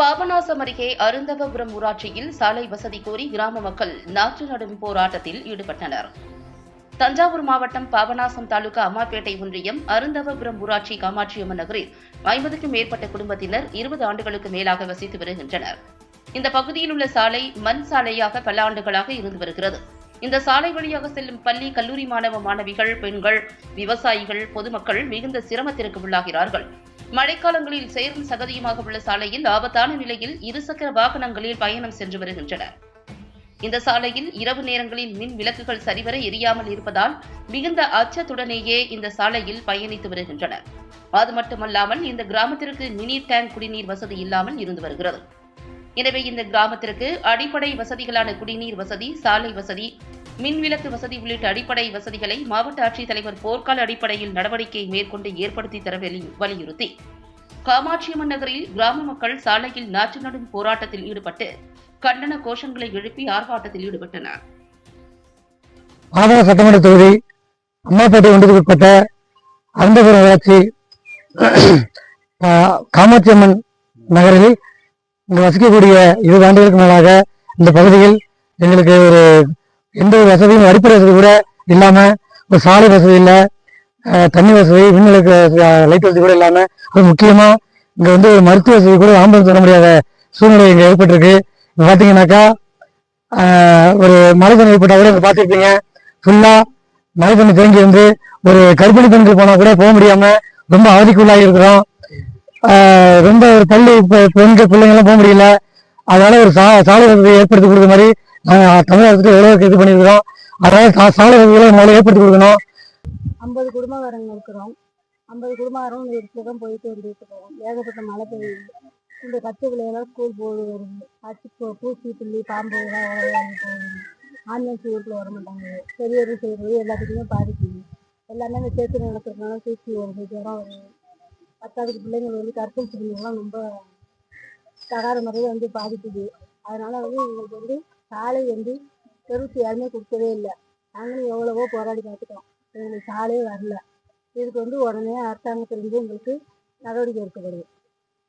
பாபநாசம் அருகே அருந்தவபுரம் ஊராட்சியில் சாலை வசதி கோரி கிராம மக்கள் நாற்று நடும் போராட்டத்தில் ஈடுபட்டனர். தஞ்சாவூர் மாவட்டம் பாபநாசம் தாலுகா அம்மாப்பேட்டை ஒன்றியம் அருந்தவபுரம் ஊராட்சி காமாட்சியம்மன் நகரில் ஐம்பதுக்கும் மேற்பட்ட குடும்பத்தினர் இருபது ஆண்டுகளுக்கு மேலாக வசித்து வருகின்றனர். இந்த பகுதியில் உள்ள சாலை மண் சாலையாக பல ஆண்டுகளாக இருந்து வருகிறது. இந்த சாலை வழியாக செல்லும் பள்ளி கல்லூரி மாணவ மாணவிகள் பெண்கள் விவசாயிகள் பொதுமக்கள் மிகுந்த சிரமத்திற்கு உள்ளாகிறார்கள். மழைக்காலங்களில் சேரும் சகதியுமாக உள்ள சாலையில் ஆபத்தான நிலையில் இருசக்கர வாகனங்களில் பயணம் சென்று வருகின்றனர். இந்த சாலையில் இரவு நேரங்களில் மின் விளக்குகள் சரிவர எரியாமல் இருப்பதால் மிகுந்த அச்சத்துடனேயே இந்த சாலையில் பயணித்து வருகின்றனர். அது மட்டுமல்லாமல் இந்த கிராமத்திற்கு மினி டேங்க் குடிநீர் வசதி இல்லாமல் இருந்து வருகிறது. எனவே இந்த கிராமத்திற்கு அடிப்படை வசதிகளான குடிநீர் வசதி சாலை வசதி மின்விளக்கு வசதி உள்ளிட்ட அடிப்படை வசதிகளை மாவட்ட ஆட்சித்தலைவர் போர்க்கால அடிப்படையில் நடவடிக்கை மேற்கொண்டு ஏற்படுத்தி தர வலியுறுத்தி. காமாட்சியம்மன் நகரில் கிராம மக்கள் சாலையில் நாற்று நடும் போராட்டத்தில் ஈடுபட்டு கண்டன கோஷங்களை எழுப்பி ஆர்ப்பாட்டத்தில் ஈடுபட்டனர். மாதவ சட்டமன்ற தொகுதி அம்மாப்பேட்டை ஒன்றியத்துக்கு உட்பட்ட வளர்ச்சி ஆஹ், காமாட்சியம்மன் நகரில் இங்கு வசிக்கக்கூடிய இருபது ஆண்டுகளுக்கு மேலாக இந்த பகுதியில் எங்களுக்கு ஒரு எந்த ஒரு வசதியும் அடிப்படை வசதி கூட இல்லாம ஒரு சாலை வசதி இல்லை தண்ணி வசதி மின்விளக்கு லைட் வசதி கூட இல்லாம அது முக்கியமா இங்க வந்து ஒரு மருத்துவ வசதி கூட ஆம்புலன்ஸ் வர முடியாத சூழ்நிலை இங்க ஏற்பட்டிருக்கு. இப்போ பாத்தீங்கன்னாக்கா ஒரு மழை தண்ணி ஏற்பட்டா கூட இங்க பாத்திருப்பீங்க ஃபுல்லா மழை தண்ணி தேங்கி வந்து ஒரு கர்ப்பிணி பெண்கள் போனா கூட போக முடியாம ரொம்ப அவதிக்குள்ளாகி இருக்கிறோம். ரொம்ப ஒரு பள்ளி பெண்கள் பிள்ளைங்க எல்லாம் போக முடியல. அதனால ஒரு சா சாலை வசதி ஏற்படுத்தி கொடுக்குற மாதிரி நாங்கள் தமிழகத்துக்கு எவ்வளோ இது பண்ணியிருக்கிறோம் அதனால சாலை வசதிகளை முதல்ல ஏற்படுத்தி கொடுக்கணும். ஐம்பது குடும்பக்காரங்க இருக்கிறோம். ஐம்பது குடும்பக்காரங்க இந்த தான் போயிட்டு வந்துட்டு இருக்கோம் ஏகப்பட்ட மழை பெய்யுது. இந்த பச்சை பிள்ளைகளாம் ஸ்கூல் போகுது வருது. ஆச்சு பூச்சி புள்ளி பாம்பு ஆன்லைன் வர வர மாட்டாங்க. பெரிய செய்கிறது எல்லாத்துக்குமே பாதிக்குது. எல்லாமே இந்த சேர்த்து நடக்கிறதுனால தூக்கி வருது ஜுரம் வருது பத்தாவது பிள்ளைங்கள் வந்து கற்பூசி பிள்ளைங்கள்லாம் ரொம்ப தகாத முறையில் வந்து பாதிக்குது. அதனால வந்து எங்களுக்கு வந்து சாலை வந்து பெருசு யாருமே கொடுக்கவே இல்லை. நாங்களும் எவ்வளவோ போராடி பார்த்துட்டோம். எங்களுக்கு சாலையே வரல. இதுக்கு வந்து உடனே அரசாங்கத்திலிருந்து எங்களுக்கு நடவடிக்கை எடுக்கப்படுது.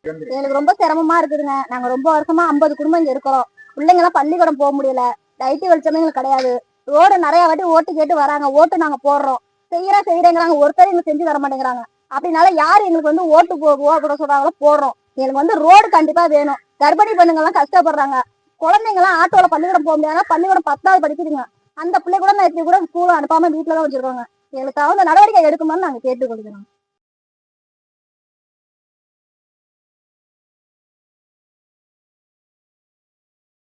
எங்களுக்கு ரொம்ப சிரமமா இருக்குதுங்க. நாங்க ரொம்ப வருஷமா ஐம்பது குடும்பம் இங்க இருக்கிறோம். பிள்ளைங்க எல்லாம் பள்ளிக்கூடம் போக முடியல. லைட்டு வெளிச்சமே எங்களுக்கு கிடையாது. ரோடு நிறைய வாட்டி ஓட்டு கேட்டு வராங்க. ஓட்டு நாங்க போடுறோம். செய்யறா செய்யறேங்கிறாங்க. ஒருத்தர் எங்களுக்கு செஞ்சு தர மாட்டேங்கிறாங்க. அப்படினால யார் எங்களுக்கு வந்து ஓட்டு போ போட சொல்றாங்களோ போடுறோம். எங்களுக்கு வந்து ரோடு கண்டிப்பா வேணும். கர்ப்பிணி பெண்ணுங்க எல்லாம் கஷ்டப்படுறாங்க. குழந்தைங்க எல்லாம் ஆட்டோல பள்ளிக்கூடம் போக முடியாது பள்ளிக்கூடம் பத்தாவது படிக்குதுங்க. அந்த பிள்ளை கூட நான் இப்படி கூட ஸ்கூல் அனுப்பாம வீட்டுல தான் வச்சிருக்காங்க. எங்களுக்கு தகுந்த நடவடிக்கை எடுக்குமான்னு நாங்க கேட்டுக்கொள்கிறோம்.